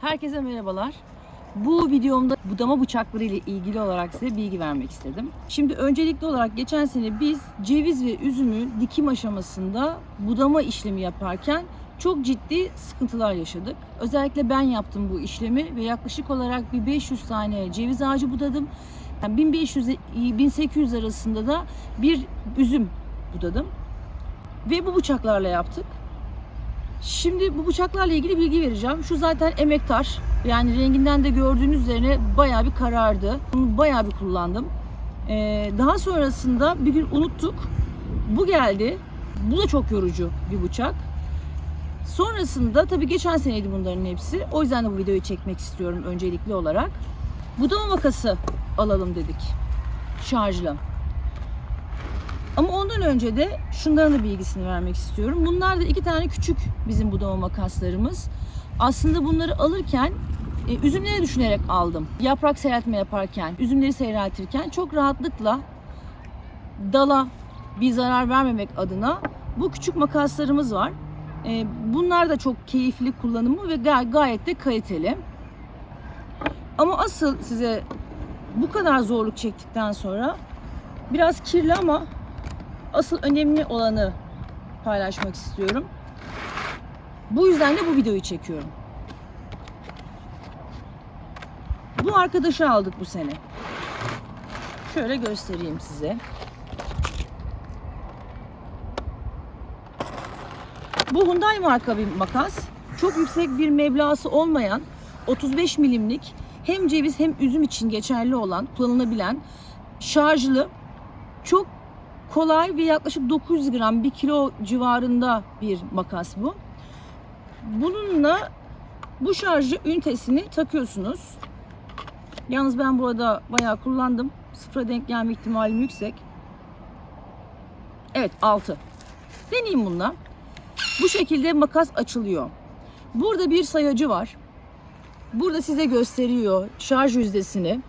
Herkese merhabalar. Bu videomda budama bıçakları ile ilgili olarak size bilgi vermek istedim. Şimdi öncelikli olarak geçen sene biz ceviz ve üzümü dikim aşamasında budama işlemi yaparken çok ciddi sıkıntılar yaşadık. Özellikle ben yaptım bu işlemi ve yaklaşık olarak bir 500 tane ceviz ağacı budadım. Yani 1500 ile 1800 arasında da bir üzüm budadım. Ve bu bıçaklarla yaptık. Şimdi bu bıçaklarla ilgili bilgi vereceğim. Şu zaten emektar. Yani renginden de gördüğünüz üzerine bayağı bir karardı. Bunu bayağı bir kullandım. Ee, daha sonrasında bir gün unuttuk. Bu geldi. Bu da çok yorucu bir bıçak. Sonrasında tabii geçen seneydi bunların hepsi. O yüzden de bu videoyu çekmek istiyorum öncelikli olarak. Budama makası alalım dedik. Şarjlı. Ama ondan önce de şunların da bilgisini vermek istiyorum. Bunlar da iki tane küçük bizim budama makaslarımız. Aslında bunları alırken e, üzümleri düşünerek aldım. Yaprak seyreltme yaparken, üzümleri seyreltirken çok rahatlıkla dala bir zarar vermemek adına bu küçük makaslarımız var. E, bunlar da çok keyifli kullanımı ve gay- gayet de kaliteli. Ama asıl size bu kadar zorluk çektikten sonra biraz kirli ama asıl önemli olanı paylaşmak istiyorum. Bu yüzden de bu videoyu çekiyorum. Bu arkadaşı aldık bu sene. Şöyle göstereyim size. Bu Hyundai marka bir makas. Çok yüksek bir meblası olmayan 35 milimlik hem ceviz hem üzüm için geçerli olan, kullanılabilen, şarjlı, çok kolay ve yaklaşık 900 gram 1 kilo civarında bir makas bu. Bununla bu şarjı ünitesini takıyorsunuz. Yalnız ben burada bayağı kullandım. Sıfıra denk gelme ihtimalim yüksek. Evet 6. Deneyeyim bununla. Bu şekilde makas açılıyor. Burada bir sayacı var. Burada size gösteriyor şarj yüzdesini.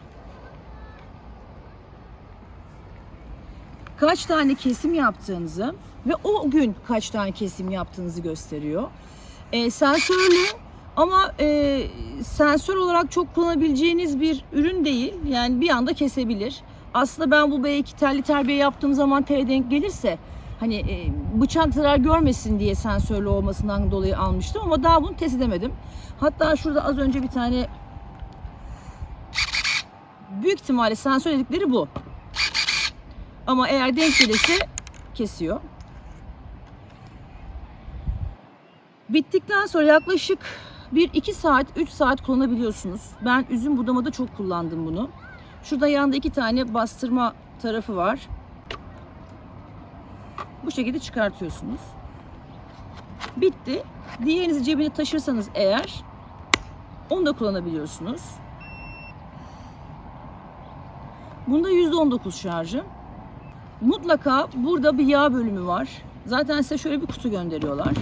Kaç tane kesim yaptığınızı ve o gün kaç tane kesim yaptığınızı gösteriyor. E, sensörlü ama e, sensör olarak çok kullanabileceğiniz bir ürün değil. Yani bir anda kesebilir. Aslında ben bu belki telli terbiye yaptığım zaman tele denk gelirse hani e, bıçak zarar görmesin diye sensörlü olmasından dolayı almıştım ama daha bunu test edemedim. Hatta şurada az önce bir tane büyük ihtimalle sensör dedikleri bu. Ama eğer denk gelirse kesiyor. Bittikten sonra yaklaşık 1-2 saat, 3 saat kullanabiliyorsunuz. Ben üzüm budamada çok kullandım bunu. Şurada yanında iki tane bastırma tarafı var. Bu şekilde çıkartıyorsunuz. Bitti. Diğerinizi cebine taşırsanız eğer onu da kullanabiliyorsunuz. Bunda %19 şarjı. Mutlaka burada bir yağ bölümü var. Zaten size şöyle bir kutu gönderiyorlar.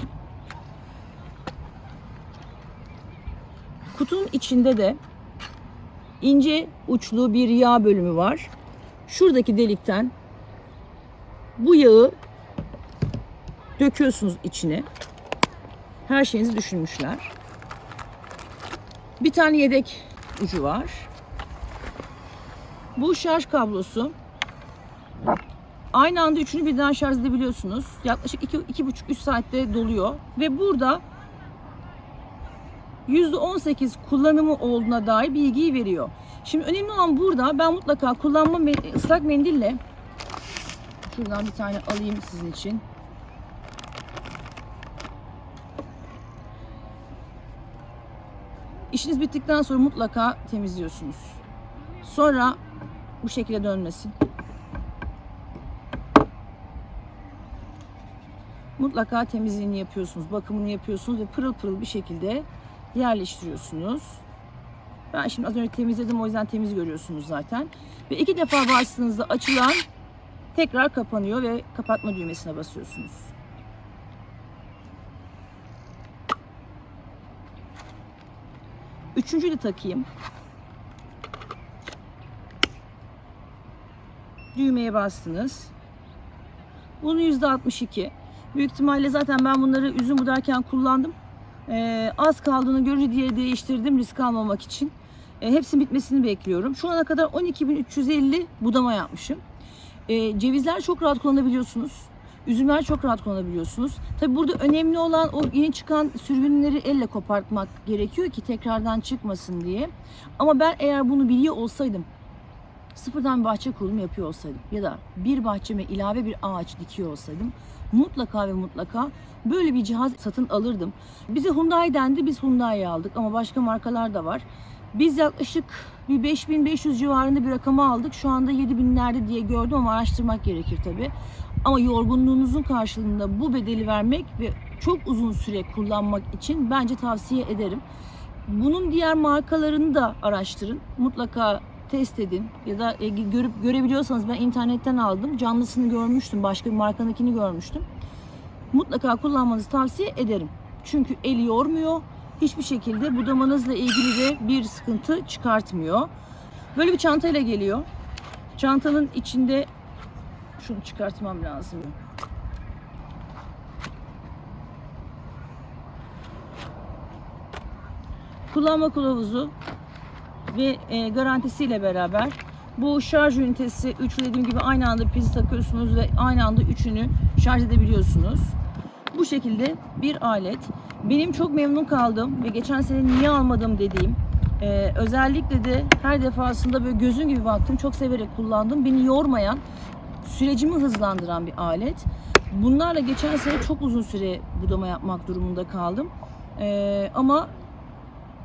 Kutunun içinde de ince uçlu bir yağ bölümü var. Şuradaki delikten bu yağı döküyorsunuz içine. Her şeyinizi düşünmüşler. Bir tane yedek ucu var. Bu şarj kablosu. Aynı anda üçünü birden şarj edebiliyorsunuz. Yaklaşık 2-2,5-3 saatte doluyor. Ve burada %18 kullanımı olduğuna dair bilgiyi veriyor. Şimdi önemli olan burada ben mutlaka kullanma ıslak mendille şuradan bir tane alayım sizin için. İşiniz bittikten sonra mutlaka temizliyorsunuz. Sonra bu şekilde dönmesin. Mutlaka temizliğini yapıyorsunuz, bakımını yapıyorsunuz ve pırıl pırıl bir şekilde yerleştiriyorsunuz. Ben şimdi az önce temizledim o yüzden temiz görüyorsunuz zaten. Ve iki defa bastığınızda açılan tekrar kapanıyor ve kapatma düğmesine basıyorsunuz. Üçüncü de takayım. Düğmeye bastınız. Bunun %62. Büyük ihtimalle zaten ben bunları üzüm budarken kullandım. Ee, az kaldığını görünce diğeri değiştirdim risk almamak için. Ee, hepsinin bitmesini bekliyorum. Şu ana kadar 12.350 budama yapmışım. Ee, cevizler çok rahat kullanabiliyorsunuz. Üzümler çok rahat kullanabiliyorsunuz. Tabi burada önemli olan o yeni çıkan sürgünleri elle kopartmak gerekiyor ki tekrardan çıkmasın diye. Ama ben eğer bunu biliyor olsaydım sıfırdan bahçe kurulumu yapıyor olsaydım ya da bir bahçeme ilave bir ağaç dikiyor olsaydım mutlaka ve mutlaka böyle bir cihaz satın alırdım. Bize Hyundai dendi, biz Hyundai'yi aldık ama başka markalar da var. Biz yaklaşık bir 5500 civarında bir rakamı aldık. Şu anda 7000'lerde diye gördüm ama araştırmak gerekir tabii. Ama yorgunluğunuzun karşılığında bu bedeli vermek ve çok uzun süre kullanmak için bence tavsiye ederim. Bunun diğer markalarını da araştırın. Mutlaka test edin ya da e, görüp görebiliyorsanız ben internetten aldım. Canlısını görmüştüm. Başka bir markanınkini görmüştüm. Mutlaka kullanmanızı tavsiye ederim. Çünkü eli yormuyor. Hiçbir şekilde budamanızla ilgili de bir sıkıntı çıkartmıyor. Böyle bir çantayla geliyor. Çantanın içinde şunu çıkartmam lazım. Kullanma kılavuzu ve e, garantisiyle beraber bu şarj ünitesi üçlü dediğim gibi aynı anda prizi takıyorsunuz ve aynı anda üçünü şarj edebiliyorsunuz. Bu şekilde bir alet. Benim çok memnun kaldım ve geçen sene niye almadım dediğim e, özellikle de her defasında böyle gözüm gibi baktım çok severek kullandım. Beni yormayan sürecimi hızlandıran bir alet. Bunlarla geçen sene çok uzun süre budama yapmak durumunda kaldım. E, ama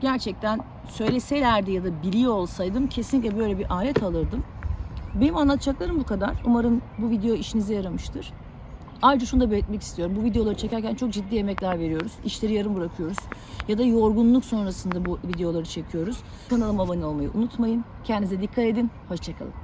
gerçekten söyleselerdi ya da biliyor olsaydım kesinlikle böyle bir alet alırdım. Benim anlatacaklarım bu kadar. Umarım bu video işinize yaramıştır. Ayrıca şunu da belirtmek istiyorum. Bu videoları çekerken çok ciddi emekler veriyoruz. İşleri yarım bırakıyoruz. Ya da yorgunluk sonrasında bu videoları çekiyoruz. Kanalıma abone olmayı unutmayın. Kendinize dikkat edin. Hoşçakalın.